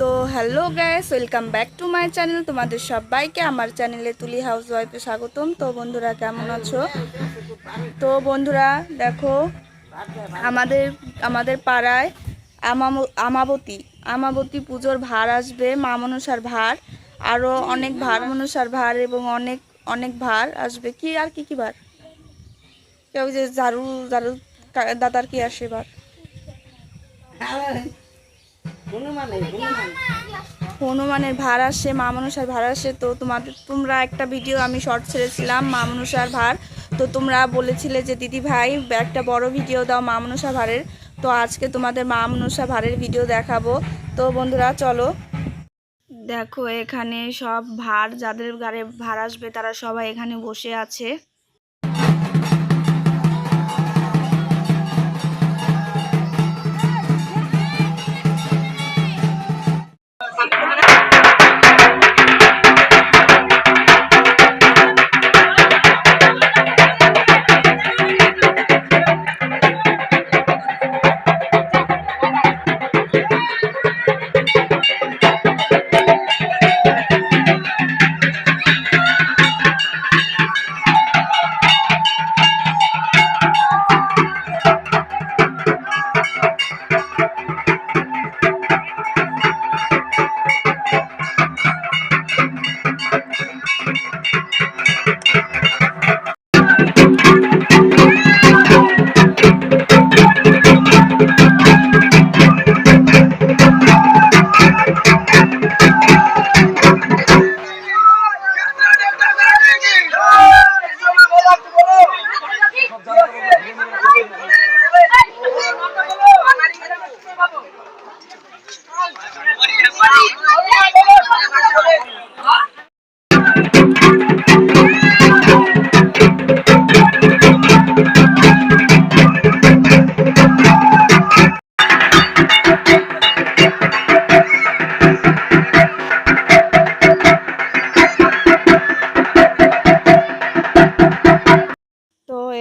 তো hello guys welcome back to my channel তোমাদের সবাইকে আমার চ্যানেলে তুলি হাউস ওয়াইফে স্বাগতম। তো বন্ধুরা কেমন আছো? তো বন্ধুরা দেখো আমাদের আমাদের পাড়ায় আমাম- আমাবতী আমাবতী পুজোর ভার আসবে মা মনসার ভার আরও অনেক ভার মনসার ভার এবং অনেক অনেক ভার আসবে। কি আর কি কি ভার? কেউ যে ঝাড়ু ঝাড়ু দাদার কি আসে ভার? হনুমানের ভার আসে মা মনসার ভার আসে। তো তোমাদের তোমরা একটা ভিডিও আমি শর্ট ছেড়েছিলাম, মা মনসার ভার। তো তোমরা বলেছিলে যে, দিদি ভাই, একটা বড় ভিডিও দাও মা মনসা ভারের। তো আজকে তোমাদের মা মনসা ভারের ভিডিও দেখাবো। তো বন্ধুরা, চলো। দেখো, এখানে সব ভার, যাদের গাড়ি ভার আসবে, তারা সবাই এখানে বসে আছে।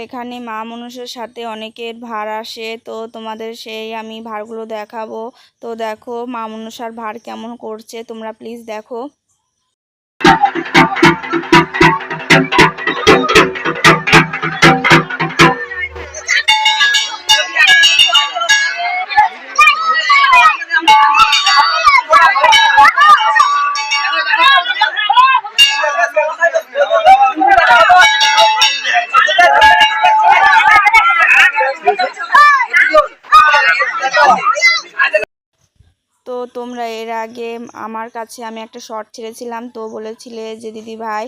এখানে মা মানুষের সাথে অনেকের ভার আসে, তো তোমাদের সেই আমি ভারগুলো দেখাবো। তো দেখো মা মানুষের ভার কেমন করছে, তোমরা প্লিজ দেখো। তো তোমরা এর আগে আমার কাছে আমি একটা শর্ট ছেড়েছিলাম, তো বলেছিলে যে, দিদি ভাই,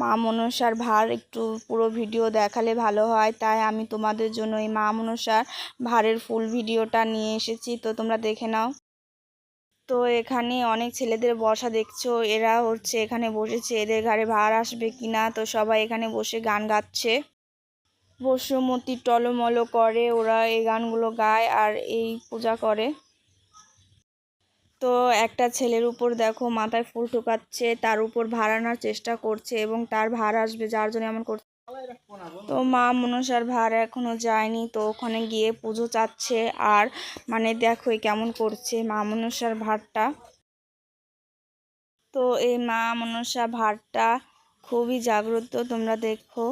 মা মনসার ভার একটু পুরো ভিডিও দেখালে ভালো হয়। তাই আমি তোমাদের জন্য এই মা মনসার ভারের ফুল ভিডিওটা নিয়ে এসেছি, তো তোমরা দেখে নাও। তো এখানে অনেক ছেলেদের বসা দেখছ, এরা হচ্ছে এখানে বসেছে, এদের ঘাড়ে ভার আসবে কি না তো সবাই এখানে বসে গান গাচ্ছে। বসুমতী টলমল করে, ওরা এই গানগুলো গায় আর এই পূজা করে। তো একটা ছেলের উপর দেখো মাথায় ফুল ঠোকাচ্ছে, তার উপর ভাড়ানোর চেষ্টা করছে এবং তার ভার আসবে যার জন্য এমন করছে। তো মা মনসার ভার এখনও যায়নি, তো ওখানে গিয়ে পুজো চাচ্ছে আর মানে দেখো কেমন করছে মা মনসার ভারটা। তো এই মা মনসা ভারটা খুবই জাগ্রত, তোমরা দেখো।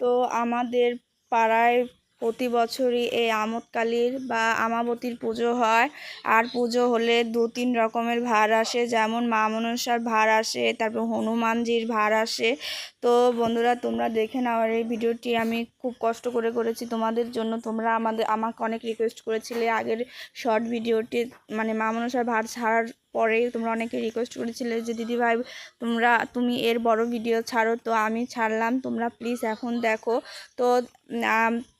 তো আমাদের পাড়ায় প্রতি বছরই এই আমতকালীর বা আমাবতীর পুজো হয়। আর পুজো হলে দু তিন রকমের ভার আসে। যেমন মা মনসার ভার আসে, তারপর হনুমানজির ভার আসে। তো বন্ধুরা, তোমরা দেখে নাও আর এই ভিডিওটি। আমি খুব কষ্ট করে করেছি তোমাদের জন্য। তোমরা আমাদের, আমাকে অনেক রিকোয়েস্ট করেছিলে আগের শর্ট ভিডিওটি মানে মা মনসার ভার ছাড়ার পরেই তোমরা অনেকে রিকোয়েস্ট করেছিলে যে, দিদি ভাই, তোমরা, তুমি এর বড় ভিডিও ছাড়ো। তো আমি ছাড়লাম। তোমরা প্লিজ এখন দেখো। তো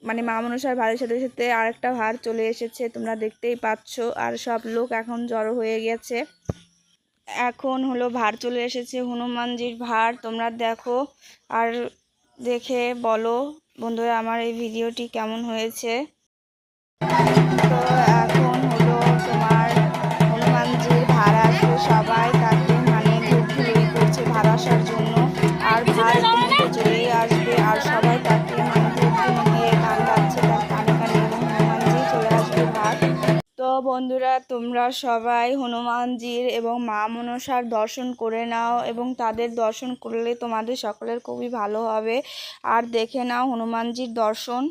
মানে মা মনসার ভারের সাথে সাথে আরেকটা ভার চলে এসেছে। তোমরা দেখতেই পাচ্ছ। আর সব লোক এখন জড়ো হয়ে গেছে। এখন হলো ভার চলে এসেছে। হনুমানজির ভার, তোমরা দেখো। আর দেখে বলো, বন্ধুরা, আমার এই ভিডিওটি কেমন হয়েছে? বন্ধুরা, তোমরা সবাই হনুমানজির এবং মা মনসার দর্শন করে নাও এবং তাদের দর্শন করলে তোমাদের সকলের খুবই ভালো হবে। আর দেখে নাও হনুমানজির দর্শন।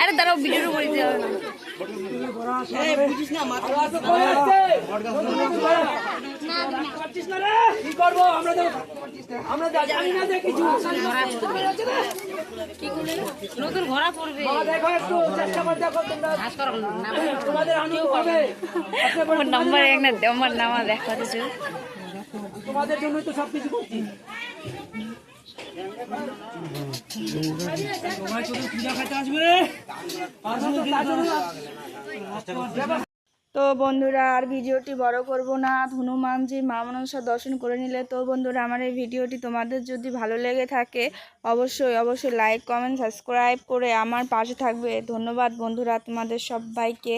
আরে দাঁড়াও, ভিডিওর উপরে দিতে হবে নতুন নাম্বার এক না আমার নামা দেখা তোমাদের জন্যই তো সবকিছু করছি। তো বন্ধুরা, আর ভিডিওটি বড় করব না। হনুমানজি মা মনসা দর্শন করে নিলে। তো বন্ধুরা, আমার এই ভিডিওটি তোমাদের যদি ভালো লেগে থাকে, অবশ্যই অবশ্যই লাইক কমেন্ট সাবস্ক্রাইব করে আমার পাশে থাকবে। ধন্যবাদ বন্ধুরা তোমাদের সবাইকে।